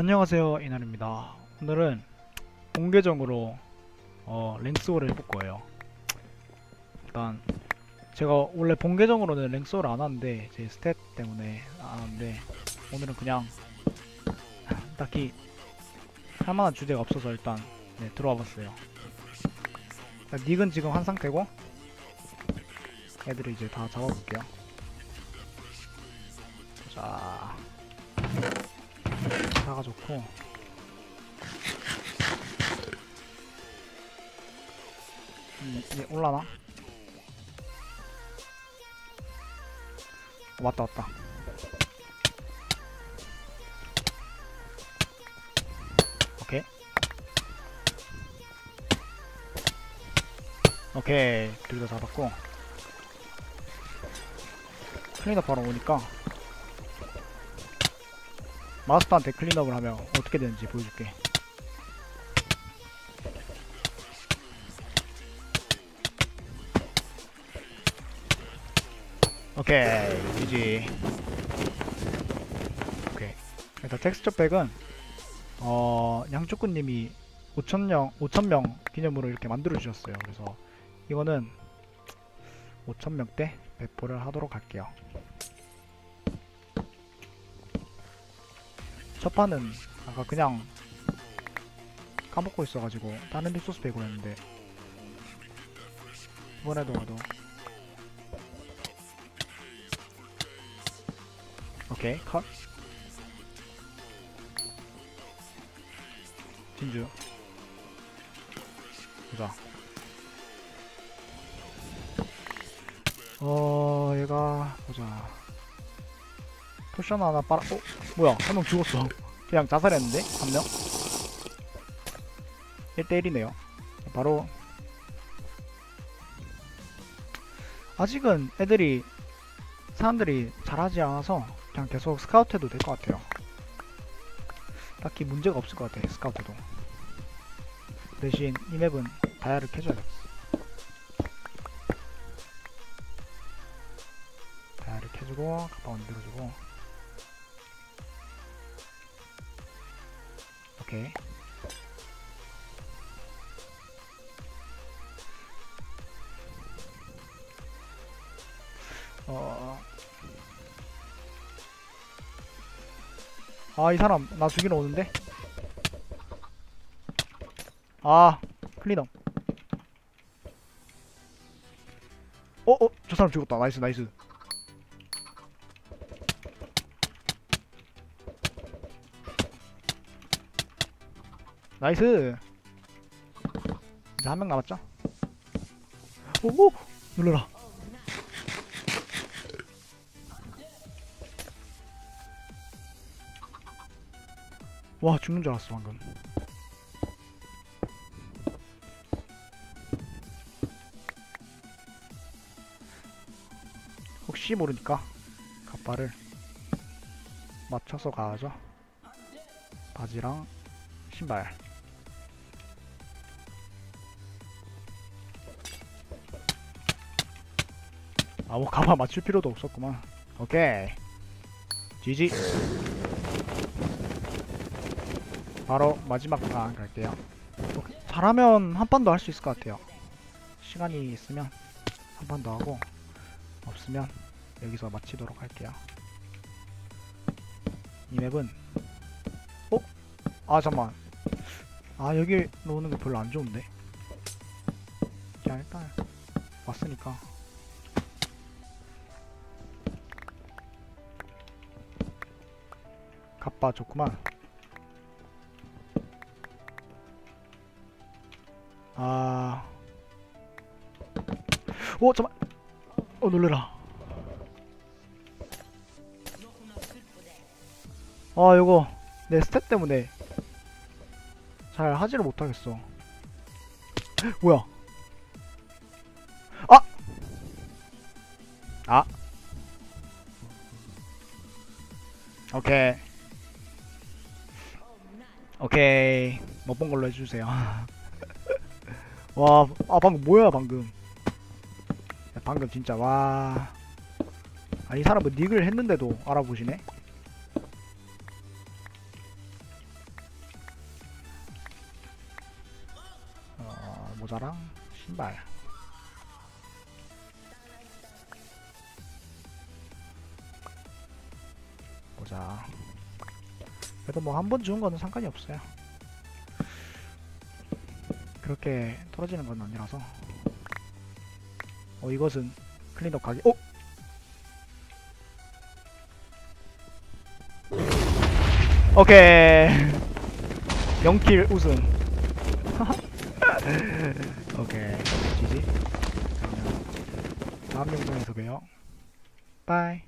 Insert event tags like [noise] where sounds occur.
안녕하세요 이날입니다. 오늘은 공개적으로 어, 랭스오를 해볼 거예요. 일단 제가 원래 본계정으로는 랭스오를 안 하는데 제 스탯 때문에 안 하는데 오늘은 그냥 딱히 할만한 주제가 없어서 일단 네, 들어와 봤어요. 일단 닉은 지금 한 상태고 애들을 이제 다 잡아볼게요. 자 사가 좋고. 음, 이제 올라나? 어, 왔다 왔다. 오케이. 오케이. 둘 다 잡았고. 클린업 바로 오니까 마스터한테 클린업을 하면 어떻게 되는지 보여줄게. 오케이, GG. 오케이. 일단 텍스처 백은, 어, 양쪽구님이 5천명, 5천명 기념으로 이렇게 만들어 주셨어요. 그래서 이거는 5천명 때 배포를 하도록 할게요. 첫 판은 아까 그냥 까먹고 있어가지고 다른 리소스 배고 했는데 이번에도 가도. 오케이 컷. 진주. 보자. 어 얘가 보자 포션 하나 빨아 어? 뭐야 한 명 죽었어. 그냥 자살했는데 한명? 1대1이네요. 바로. 아직은 애들이 사람들이 잘하지 않아서 그냥 계속 스카우트 해도 될 것 같아요. 딱히 문제가 없을 것 같아 스카우트도. 대신 이 맵은 다이아를 캐줘야 돼. 다이아를 캐주고 가방 만들어주고 오케이. 어. 아, 이 사람 나 죽이러 오는데? 아, 클리너. 어, 어, 저 사람 죽었다. 나이스, 나이스. 나이스. 이제 한 명 남았죠? 오오 놀래라. 와 죽는 줄 알았어 방금. 혹시 모르니까 갑바를 맞춰서 가야죠. 바지랑 신발 아, 뭐 가만 맞출 필요도 없었구만. 오케이. GG. 바로 마지막 판 갈게요. 잘하면 한 판 더 할 수 있을 것 같아요. 시간이 있으면 한 판 더 하고 없으면 여기서 마치도록 할게요. 이 맵은 어? 아 잠만. 아 여기 놓는 게 별로 안 좋은데. 자 일단 왔으니까 좋구만. 아. 오, 잠만. 어, 놀래라. 아, 이거 내 스탯 때문에 잘 하지를 못하겠어. [gasps] 뭐야? 아! 아! 오케이. 오케이. 못 본 걸로 해주세요. [laughs] 와 아 방금 뭐야 방금? 방금 진짜 와. 아니 사람은 닉을 했는데도 알아보시네. 어, 모자랑 신발. 모자. 그래도 뭐 한 번 주운 거는 상관이 없어요. 그렇게 떨어지는 건 아니라서. 어 이것은 클린업 가게. 어? 오케이. [laughs] 0킬 우승. [laughs] 오케이. 지지. 다음 영상에서 봬요. 바이.